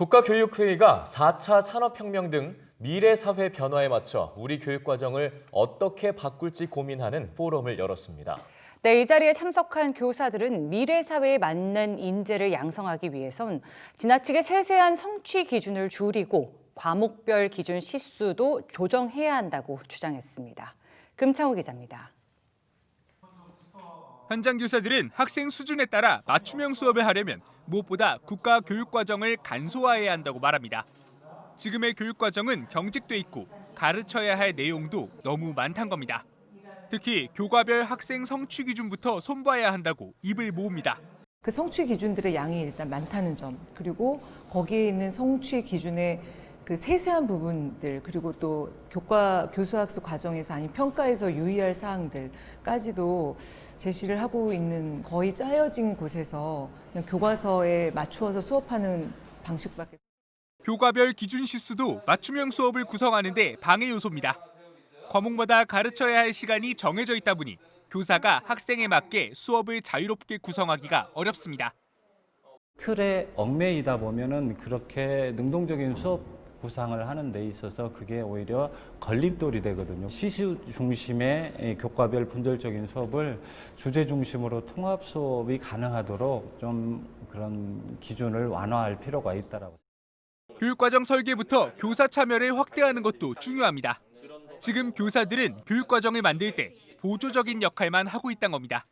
국가교육회의가 4차 산업혁명 등 미래 사회 변화에 맞춰 우리 교육 과정을 어떻게 바꿀지 고민하는 포럼을 열었습니다. 네, 이 자리에 참석한 교사들은 미래 사회에 맞는 인재를 양성하기 위해선 지나치게 세세한 성취 기준을 줄이고 과목별 기준 시수도 조정해야 한다고 주장했습니다. 금창호 기자입니다. 현장 교사들은 학생 수준에 따라 맞춤형 수업을 하려면 무엇보다 국가 교육 과정을 간소화해야 한다고 말합니다. 지금의 교육 과정은 경직돼 있고 가르쳐야 할 내용도 너무 많단 겁니다. 특히 교과별 학생 성취 기준부터 손봐야 한다고 입을 모읍니다. 그 성취 기준들의 양이 일단 많다는 점, 그리고 거기에 있는 성취 기준의 그 세세한 부분들, 그리고 또 교과 교수학습 과정에서 아니 평가에서 유의할 사항들까지도 제시를 하고 있는 거의 짜여진 곳에서 그냥 교과서에 맞추어서 수업하는 방식밖에. 교과별 기준 시수도 맞춤형 수업을 구성하는데 방해 요소입니다. 과목마다 가르쳐야 할 시간이 정해져 있다 보니 교사가 학생에 맞게 수업을 자유롭게 구성하기가 어렵습니다. 틀에 얽매이다 보면은 그렇게 능동적인 수업 구상을 하는 데 있어서 그게 오히려 걸림돌이 되거든요. 시수 중심의 이 교과별 분절적인 수업을 주제 중심으로 통합 수업이 가능하도록 좀 그런 기준을 완화할 필요가 있다라고. 교육과정 설계부터 교사 참여를 확대하는 것도 중요합니다. 지금 교사들은 교육과정을 만들 때 보조적인 역할만 하고 있다는 겁니다.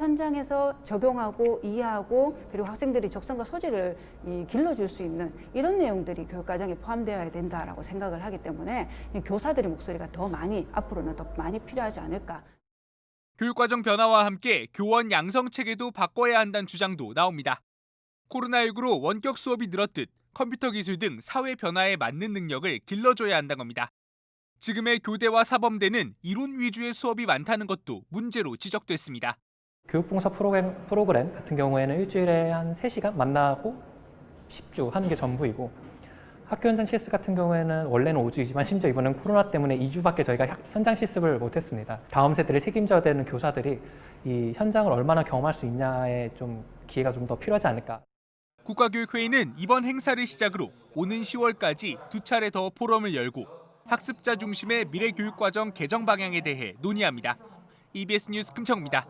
현장에서 적용하고 이해하고 그리고 학생들이 적성과 소질을 이 길러줄 수 있는 이런 내용들이 교육과정에 포함되어야 된다라고 생각을 하기 때문에 이 교사들의 목소리가 더 많이 앞으로는 더 많이 필요하지 않을까. 교육과정 변화와 함께 교원 양성 체계도 바꿔야 한다는 주장도 나옵니다. 코로나19로 원격 수업이 늘었듯 컴퓨터 기술 등 사회 변화에 맞는 능력을 길러줘야 한다는 겁니다. 지금의 교대와 사범대는 이론 위주의 수업이 많다는 것도 문제로 지적됐습니다. 교육봉사 프로그램, 프로그램 같은 경우에는 일주일에 한 3시간 만나고 10주 하는 게 전부이고 학교 현장 실습 같은 경우에는 원래는 5주이지만 심지어 이번엔 코로나 때문에 2주밖에 저희가 학- 현장 실습을 못했습니다. 다음 세대를 책임져야 되는 교사들이 이 현장을 얼마나 경험할 수 있냐에 좀 기회가 좀 더 필요하지 않을까. 국가교육회의는 이번 행사를 시작으로 오는 10월까지 두 차례 더 포럼을 열고 학습자 중심의 미래 교육과정 개정 방향에 대해 논의합니다. EBS 뉴스 금청입니다.